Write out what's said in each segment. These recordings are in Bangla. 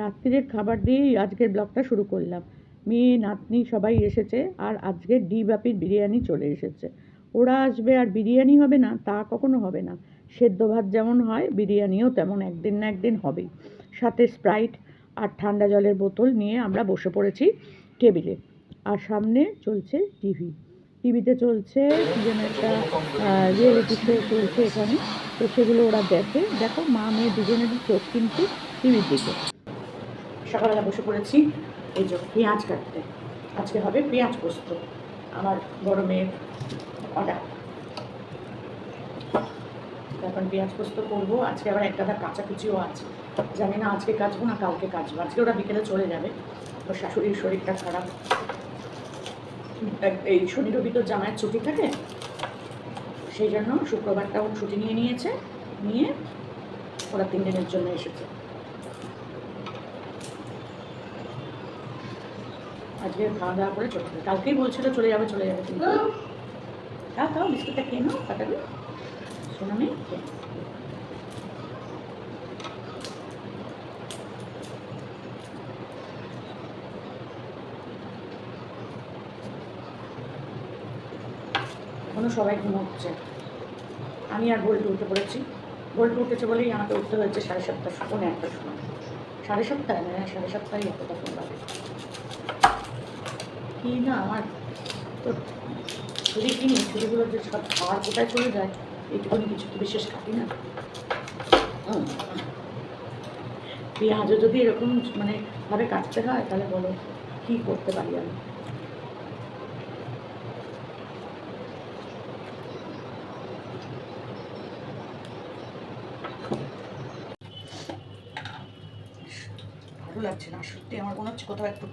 রাত্রিরের খাবার দিয়েই আজকের ব্লগটা শুরু করলাম। মেয়ে, নাতনি সবাই এসেছে আর আজকে ডি বাপির বিরিয়ানি চলে এসেছে। ওরা আসবে আর বিরিয়ানি হবে না, তা কখনো হবে না। সেদ্ধ ভাত যেমন হয়, বিরিয়ানিও তেমন একদিন না একদিন হবেই। সাথে স্প্রাইট আর ঠান্ডা জলের বোতল নিয়ে আমরা বসে পড়েছি টেবিলে। আর সামনে চলছে টিভি। টিভিতে চলছে যেন একটা রিয়েলিটি শো চলছে এখানে। তো সেগুলো ওরা দেখে। দেখো, মা, মেয়ে দুজনেরই চোখ কিন্তু টিভির দিকে। সকালবেলা বসে পড়েছি। এই যে পেঁয়াজ কাটতে। আজকে হবে পেঁয়াজ পোস্ত, আমার বড় মেয়ের অর্ডার। এখন পেঁয়াজ পোস্ত করব। আজকে আবার একটা কাঁচা কুচিও আছে। জানি না আজকে কাচবো না কালকে কাচবো। আজকে ওরা বিকেলে চলে যাবে। ওর শাশুড়ির শরীরটা খারাপ। এই শনি রবি তো ছুটি থাকে। সেই জন্য শুক্রবারটা ও ছুটি নিয়ে নিয়েছে। নিয়ে ওরা তিন দিনের জন্য এসেছে। আজকে খাওয়া দাওয়া করে চলে যাবে। কালকেই বলছিল চলে যাবে চলে যাবে কিন্তু। খাও খাও, বিস্কুটটা খেয়ে নাও কাটাবে নেই খেয়ে নাও। এখনও সবাই ঘুমোচ্ছে। আমি আর গোল্টু উঠে পড়েছি। গোল্টু উঠেছে বলেই আমাকে উঠতে হয়েছে সাড়ে সাতটা পৌনে একটার সময় সাড়ে সাতটায় সাড়ে সাতটায় ফোন বাজে। কি না আমার তো ছুরি কিনি ছুরিগুলো যে সব খাওয়ার কোথায় চলে যায়, এইটুকুনি কিছু তো বিশেষ খাটি না। পেঁয়াজও যদি এরকম মানে ভাবে কাটতে হয়, তাহলে বলো, কী করতে পারি আমি? ভালো লাগছে না, সত্যি আমার মনে হচ্ছে কোথাও একটু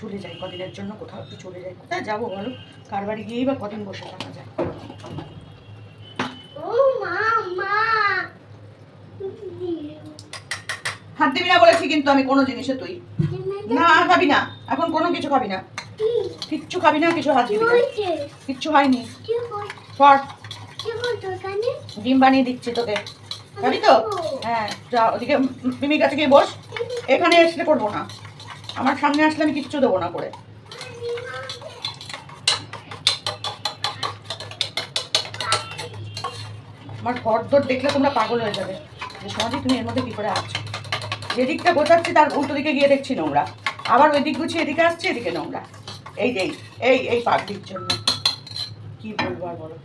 চলে যাই কদিনের জন্য কোথাও একটু চলে যাই। কোথায় যাব বলো? কার বাড়ি গিয়েই বা কদিন বসে থাকা যায়? হাত দিবি না বলেছি কিন্তু আমি কোনো জিনিসে তুই। না খাবি না। এখন কোনো কিছু খাবি না। কিচ্ছু খাবি না কিছু হাত দিবি না। কিচ্ছু হয়নি। ডিম বানিয়ে দিচ্ছি তোকে। খাবি তো? হ্যাঁ যা ওদিকে মিমির কাছে গিয়ে বস। এখানে আসলে করব না। আমার সামনে আসলে আমি কিচ্ছু দেবো না করে। আমার ঘর দর দেখলে তোমরা পাগল হয়ে যাবে। যে সমাজে তুমি এর মধ্যে কি করে আছো? যেদিকটা গোছাচ্ছি তার উল্টো দিকে গিয়ে দেখছি নোংরা। আবার ওই দিক গুছিয়ে এদিকে আসছে, এদিকে নোংরা। এই যে এই এই পাগলির জন্য। কি বলব আর বলো?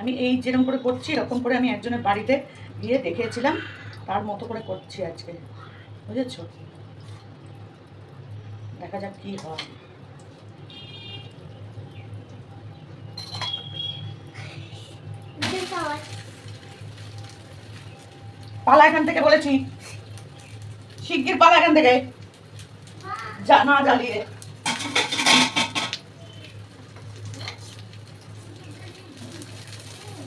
আমি এই যেরকম করে করছি, এরকম করে আমি একজনের বাড়িতে গিয়ে দেখেছিলাম তার মতো করে করছি আজকে। বুঝেছ? দেখা যাক কি হয়। পালা এখান থেকে বলেছি। শিগগির পালা এখান থেকে। না জ্বালিয়ে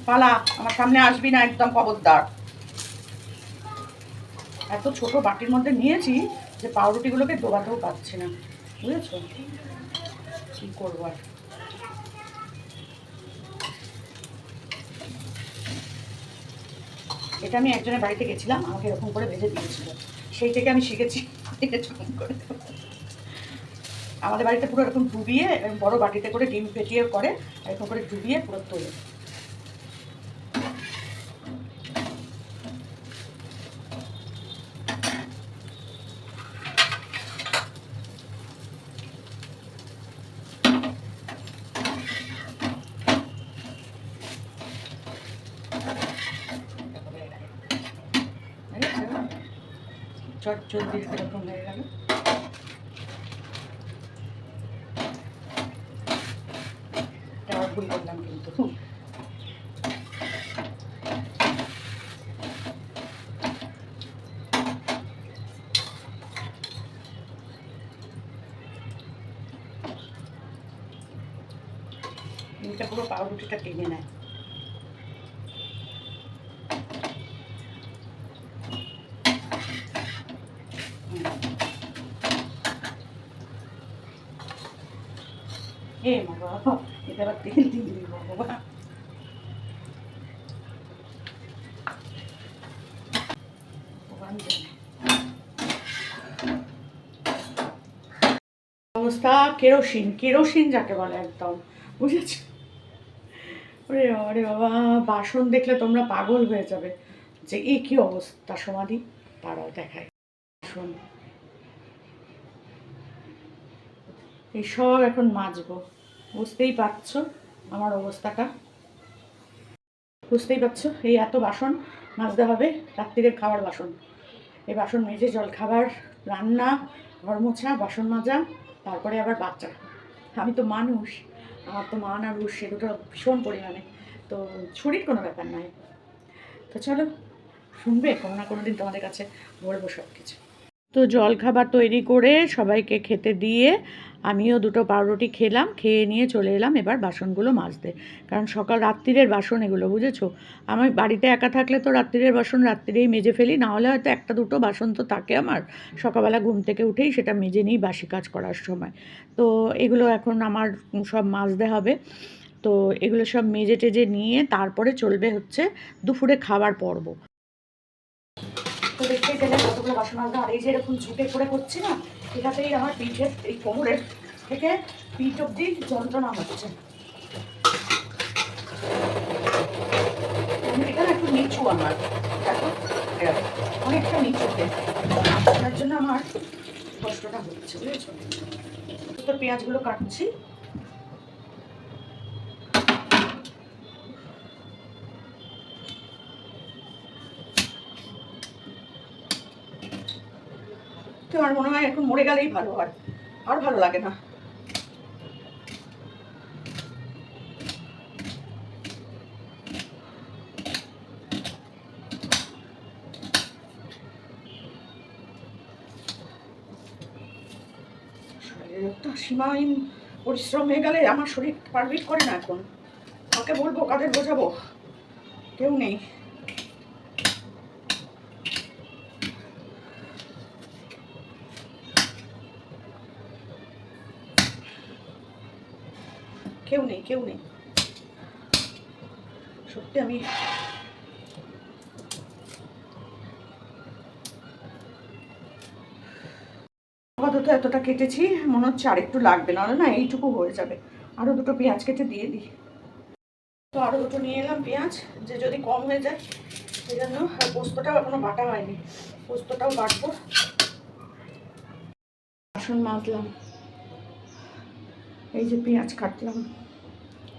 পালা, আমার সামনে আসবি না, একদম খবরদার। এত ছোট বাটির মধ্যে নিয়েছি যে পাউরুটিগুলোকে ডোবাতেও পাচ্ছি না। বুঝেছ? কি করব আর? এটা আমি একজনের বাড়িতে গেছিলাম, আমাকে এরকম করে ভেজে দিয়েছিল। সেই থেকে আমি শিখেছি। এরকম করে আমাদের বাড়িতে পুরো এরকম ডুবিয়ে বড় বাটিতে করে ডিম ফেটিয়ে করে এরকম করে ডুবিয়ে পুরো তোলে চট জলদি এরকম হয়ে গেল। চিনিটা পুরো পাউরুটিটা টেনে নেয়। অবস্থা কেরোসিন কেরোসিন যাকে বলে একদম বুঝেছি? ওরে আরে বাবা, বাসন দেখলে তোমরা পাগল হয়ে যাবে। যে এ কি অবস্থা সমাধি? তারাও দেখায় বাসন। এইসব এখন মাজবো। বুঝতেই পারছ আমার অবস্থাটা? বুঝতেই পারছ? এই এত বাসন মাজতে হবে রাত্রিরের খাবার বাসন। এই বাসন মেজে জল খাবার রান্না, ঘর মোছা, বাসন মাজা, তারপরে আবার বাচ্চা। আমি তো মানুষ। আমার তো মান আর রুশ সে দুটো ভীষণ পরিমাণে। তো ছুরির কোনো ব্যাপার নয়। তো চলো, শুনবে, কোনো না কোনো দিন তোমাদের কাছে বলব সব কিছু তো জলখাবার তৈরি করে সবাইকে খেতে দিয়ে আমিও দুটো পাউরুটি খেলাম, খেয়ে নিয়ে চলে এলাম এবার বাসনগুলো মাজতে। কারণ সকাল রাত্রিরের বাসন এগুলো, বুঝেছ? আমি বাড়িতে একা থাকলে তো রাত্রিরের বাসন রাত্রিরেই মেজে ফেলি, না হলে হয়তো একটা দুটো বাসন তো থাকে আমার। সকালবেলা ঘুম থেকে উঠেই সেটা মেজে নিই বাসি কাজ করার সময়। তো এগুলো এখন আমার সব মাজতে হবে। তো এগুলো সব মেজে টেজে নিয়ে তারপরে চলবে হচ্ছে দুপুরে খাবার পর্ব। তো দেখতেই পেলে কতগুলো বাসন মাজতে আর এই যে এরকম ঝুঁকে করে করছি না, এটাতেই আমার পিঠের এই কোমরের থেকে পিঠ অব্দি যন্ত্রণা হচ্ছে। এটা একটু নিচু আমার। দেখো অনেকটা নিচুতে তার জন্য আমার কষ্টটা হচ্ছে, বুঝেছ? তো পেঁয়াজগুলো কাটছি। আমার মনে হয় এখন মরে গেলেই ভালো হয়। আর ভালো লাগে না। সীমাহীন পরিশ্রম হয়ে গেলে আমার শরীর পারমিট করে না এখন। কাকে বলব, কাদের বোঝাবো? কেউ নেই। কেউ নেই কেউ নেই। সত্যি আমি আপাতত এতটা কেটেছি, মনে হচ্ছে আরেকটু লাগবে, নাহলে না এইটুকু হয়ে যাবে। আরও দুটো পেঁয়াজ কেটে দিয়ে দিই। তো আরও দুটো নিয়ে এলাম পেঁয়াজ, যে যদি কম হয়ে যায়, সেই জন্য আর পোস্তটাও এখনও বাটা হয়নি। পোস্তটাও বাটবো। বাসন মাজলাম। এই যে পেঁয়াজ কাটলাম।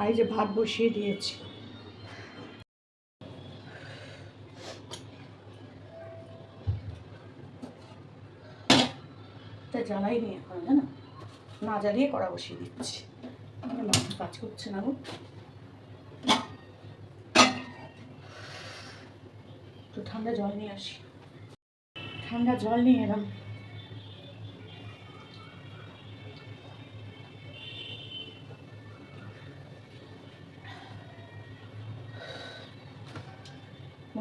আর এই যে ভাত বসিয়ে দিয়েছি। তা জ্বালাই নিয়ে এখন জানো? না জ্বালিয়ে কড়া বসিয়ে দিচ্ছি। মাথা কাজ করছে না গো। ঠান্ডা জল নিয়ে আসি। ঠান্ডা জল নিয়ে এলাম।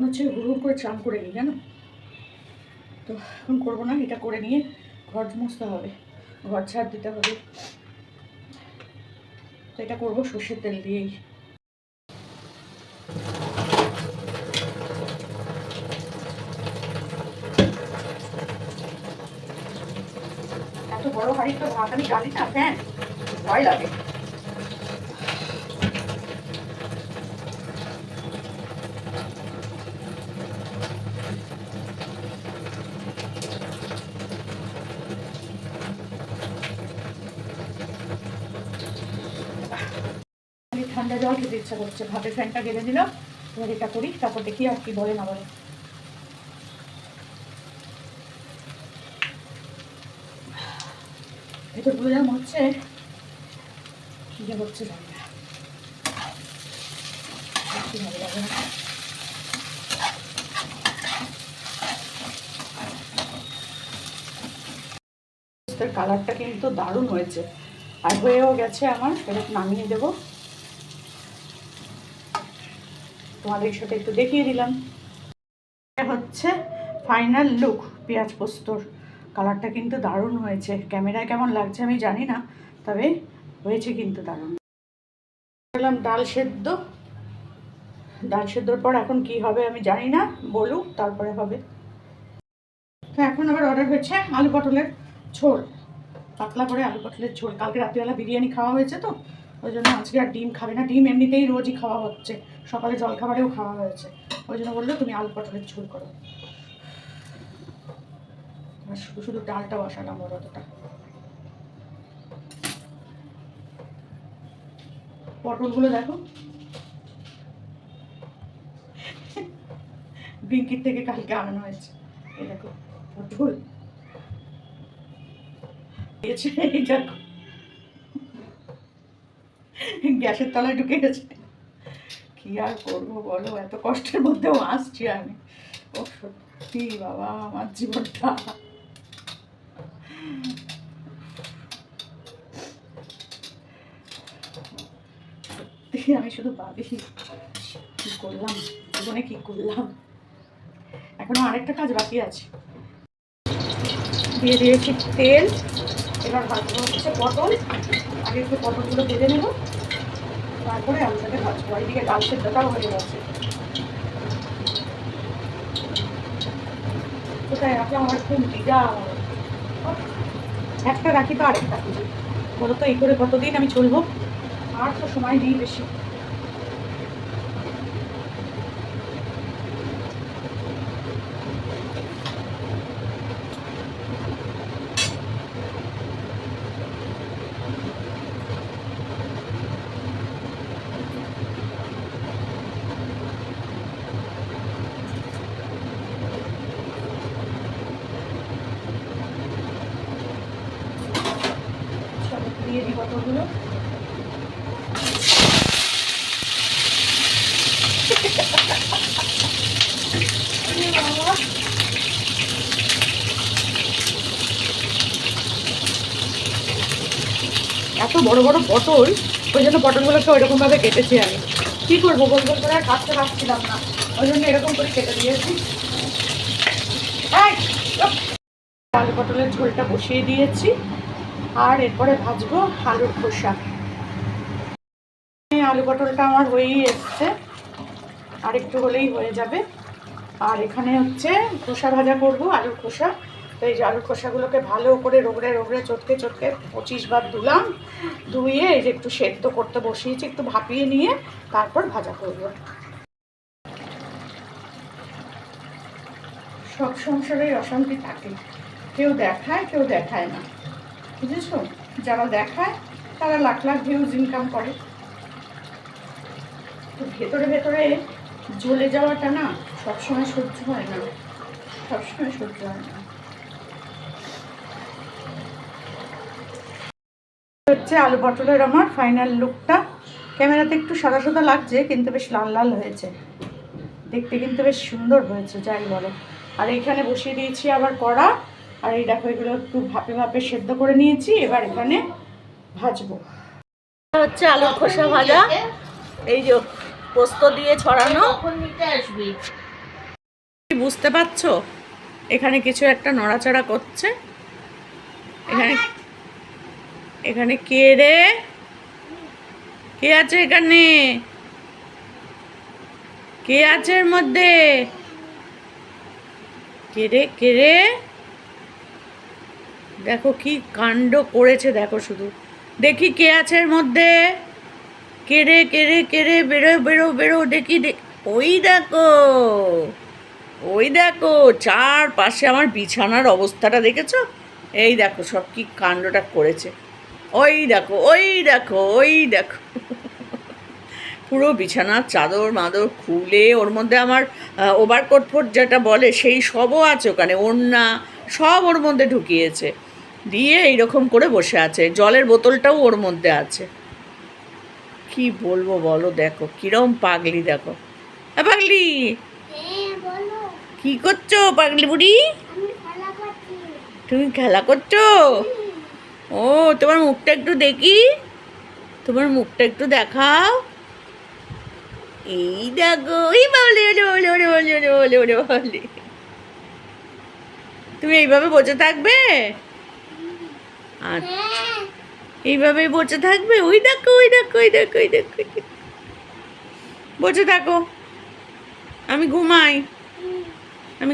মনে হচ্ছে হুড় হুড় করে চান করে নিই, জানো? তো এখন করব না, এটা করে নিয়ে ঘর মুছতে হবে, ঘর ছাড় দিতে হবে। তো এটা করব সর্ষের তেল দিয়েই। এত বড় হাড়ি তো ভাত আমি গালি না ফ্যান ভয় লাগে আমি ঠান্ডা জল খেতে ইচ্ছা করছে ভাতের ফ্যানটা গেলে দিলাম এবার এটা করি, তারপর দেখি আর কি বলে না বলে গুলো হচ্ছে যে হচ্ছে কালারটা কিন্তু দারুণ হয়েছে। আর হয়েও গেছে আমার, এবার নামিয়ে দেবো। তোমাদের সাথে একটু দেখিয়ে দিলাম। হচ্ছে ফাইনাল লুক পেঁয়াজ পোস্তর। কালারটা কিন্তু দারুণ হয়েছে। ক্যামেরায় কেমন লাগছে আমি জানি না, তবে হয়েছে কিন্তু দারুণ। বললাম ডাল সেদ্ধ। ডাল সেদ্ধর পর এখন কি হবে আমি জানি না, বলুক, তারপরে হবে। তো এখন আবার অর্ডার হয়েছে আলু পটলের ঝোল। পাতলা করে আলু পটলের ঝোল। কালকে রাত্রিবেলা বিরিয়ানি খাওয়া হয়েছে তো ওই জন্য আজকে আর ডিম খাবে না। ডিম এমনিতেই রোজই খাওয়া হচ্ছে। সকালে জলখাবারেও খাওয়া হয়েছে। ওই জন্য বলল, তুমি আলু পটলের ঝোল করো। আর শুধু শুধু ডালটা বসালাম ওর অতটা। পটলগুলো দেখো। বিঙ্কির থেকে কালকে আনানো হয়েছে। এই দেখো, পটল। এই দেখো গ্যাসের তলায় ঢুকে গেছে। কি আর করব বলো? এত কষ্টের মধ্যেও আসছি আমি। ও সত্যি বাবা, আমার জীবনটা। সত্যি আমি শুধু ভাবি, কি করলাম? জীবনে কি করলাম? এখনও আরেকটা কাজ বাকি আছে। দিয়ে দিয়েছি তেল, এবার ভাজবো হচ্ছে পটল। আগে একটু পটলগুলো ভেজে নেব। তারপরে আলুটাকে ভাজবো এইদিকে ডাল সেদ্ধটাও হয়ে গেছে। কোথায় রাখলে আমার খুব দিদা একটা রাখি তো আরেকটা বলো তো, এই করে কতদিন আমি চলবো? আর তো সময় নেই বেশি সব দিয়ে দিই কতগুলো? এত বড় বড় পটল? ওই জন্য পটলগুলোকে ওইরকম ভাবে কেটেছি আমি। কি করব গোল গোল করে? আর কাটতে পারছিলাম না। ওই জন্য এরকম করে কেটে দিয়েছি। পটলের ঝোলটা বসিয়ে দিয়েছি। আর এরপরে ভাজবো আলুর খোসা। আলু পটলটা আমার হয়েই এসছে। আর একটু হলেই হয়ে যাবে। আর এখানে হচ্ছে খোসা ভাজা করব, আলুর খোসা। তো এই যে আলুর খোসাগুলোকে ভালো করে রোগড়ে রোগড়ে চটকে চটকে পঁচিশ বার ধুলাম। ধুয়ে এই যে একটু সেদ্ধ করতে বসিয়েছি, একটু ভাপিয়ে নিয়ে তারপর ভাজা করব। সব সংসারেই অশান্তি থাকে। কেউ দেখায় কেউ দেখায় না। বুঝেছ? যারা দেখায়, তারা লাখ লাখ ভিউজ ইনকাম করে। তো ভেতরে ভেতরে জ্বলে যাওয়াটা না সবসময় সহ্য হয় না। সবসময় সহ্য হয় না। হচ্ছে আলু পটলের আমার ফাইনাল লুকটা ক্যামেরাতে একটু সাদা সাদা লাগছে, কিন্তু বেশ লাল লাল হয়েছে। দেখতে কিন্তু বেশ সুন্দর হয়েছে, যাই বলো। আর এখানে বসিয়ে দিয়েছি আবার কড়া। আর এই দেখো এগুলো একটু ভাপে ভাপে সেদ্ধ করে নিয়েছি এবার এখানে ভাজবো। হচ্ছে আলুর খোসা ভাজা। এই যে পোস্ত দিয়ে ছড়ানো। বুঝতে পারছ? এখানে কিছু একটা নড়াচড়া করছে। এখানে এখানে কে রে? কে আছে এখানে? কে আছে এর মধ্যে? কে রে? কে রে? দেখো কি কাণ্ড করেছে, দেখো শুধু। দেখি কে আছে এর মধ্যে। কেড়ে কেড়ে কে রে কে রে, বেরো বেরো বেরো, দেখি ওই দেখো ওই দেখো চার পাশে আমার বিছানার অবস্থাটা দেখেছ? এই দেখো সব কি কাণ্ডটা করেছে। ওই দেখো ওই দেখো ওই দেখো। পুরো বিছানার চাদর মাদর খুলে ওর মধ্যে আমার ওভারকোট ফোট যেটা বলে সেই সবও আছে ওখানে। ওড়না সব ওর মধ্যে ঢুকিয়েছে। দিয়ে এইরকম করে বসে আছে জলের বোতলটাও ওর মধ্যে আছে কি বলব বলো দেখো কিরম পাগলি দেখো পাগলি কি করছ পাগলি বুড়ি তুমি খেলা করছ ও তোমার মুখটা একটু দেখি তোমার মুখটা একটু দেখাও এই দেখো এই বলে তুমি এইভাবে বসে থাকবে হ্যাঁ এইভাবেই বসে থাকবে। ওই দেখো ওই দেখো ওই দেখো ওই দেখো। বসে থাকো। আমি ঘুমাই। আমি